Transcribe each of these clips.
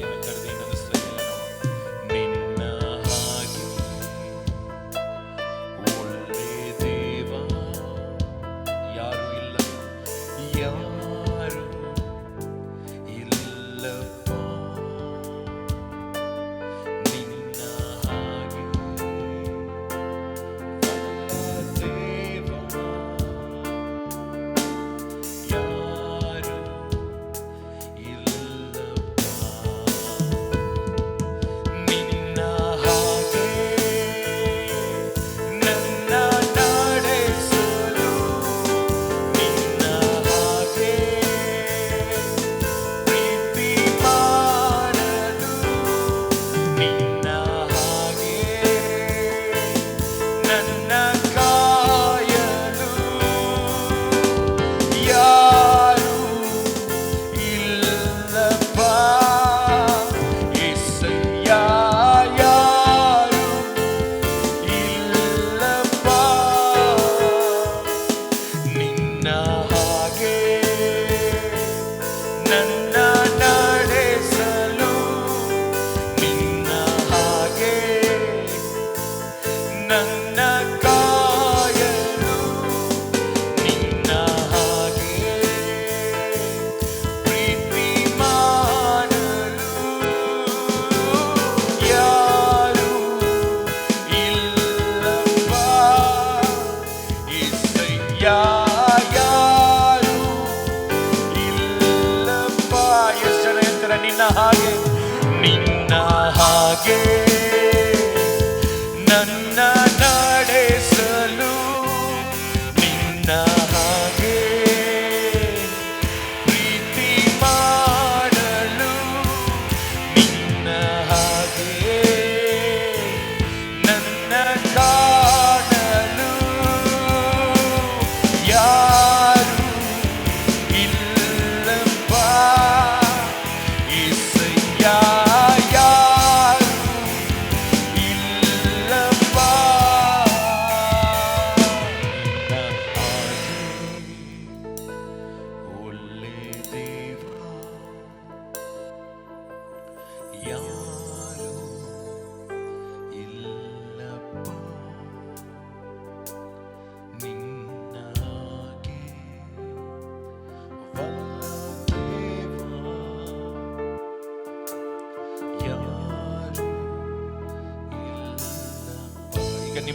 Daya Alcalde. ನಿನ್ನ ಹಾಗೆ ನಿನ್ನ ಹಾಗೆ. ನನ್ನ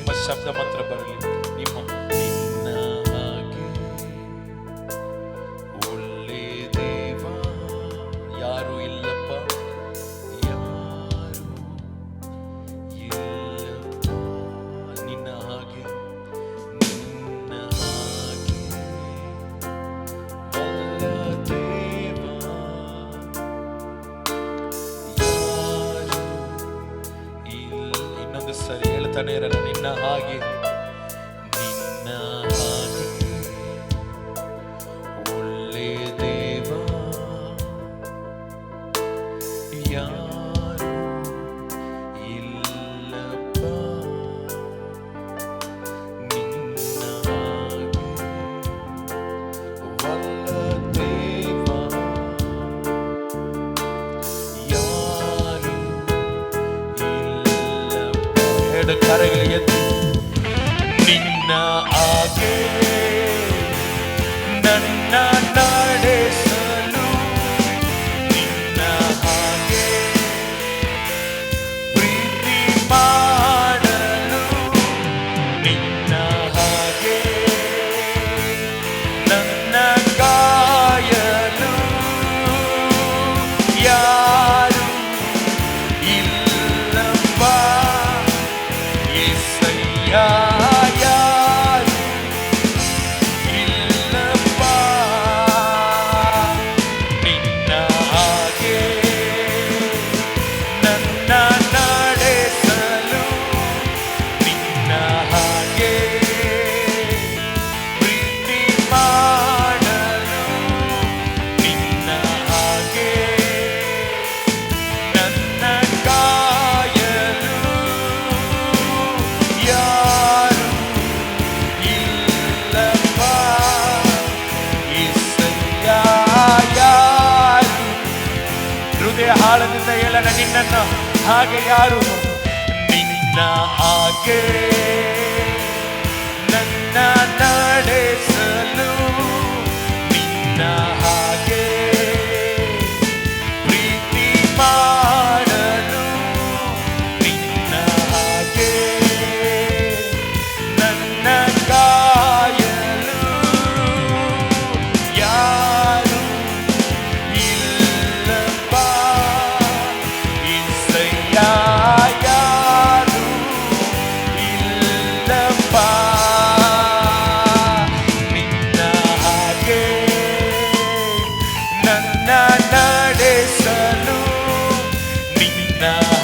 ನಿಮ್ಮ ಶಬ್ದ ಮಾತ್ರ ಬರಲಿ ನಿಮ್ಮ ಇರಲು ನಿನ್ನ ಹಾಗೆ ನಿನ್ನನ್ನು. ಹಾಗೆ ಯಾರು? ನಿನ್ನ ಹಾಗೆ. now.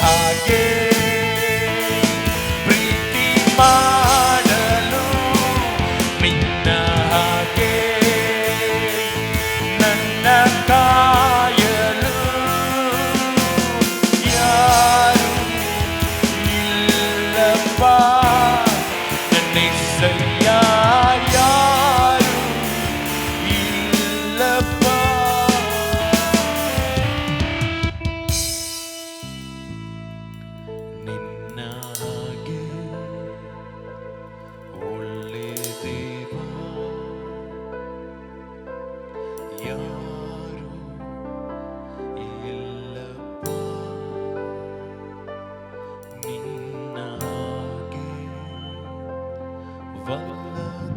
Хвала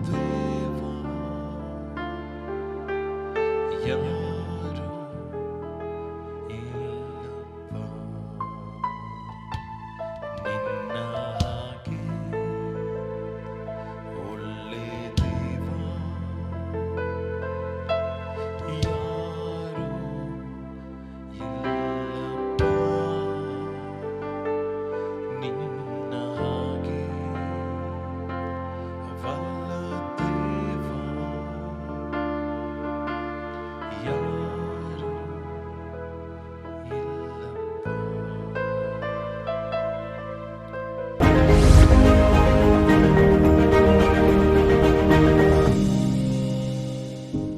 дива, я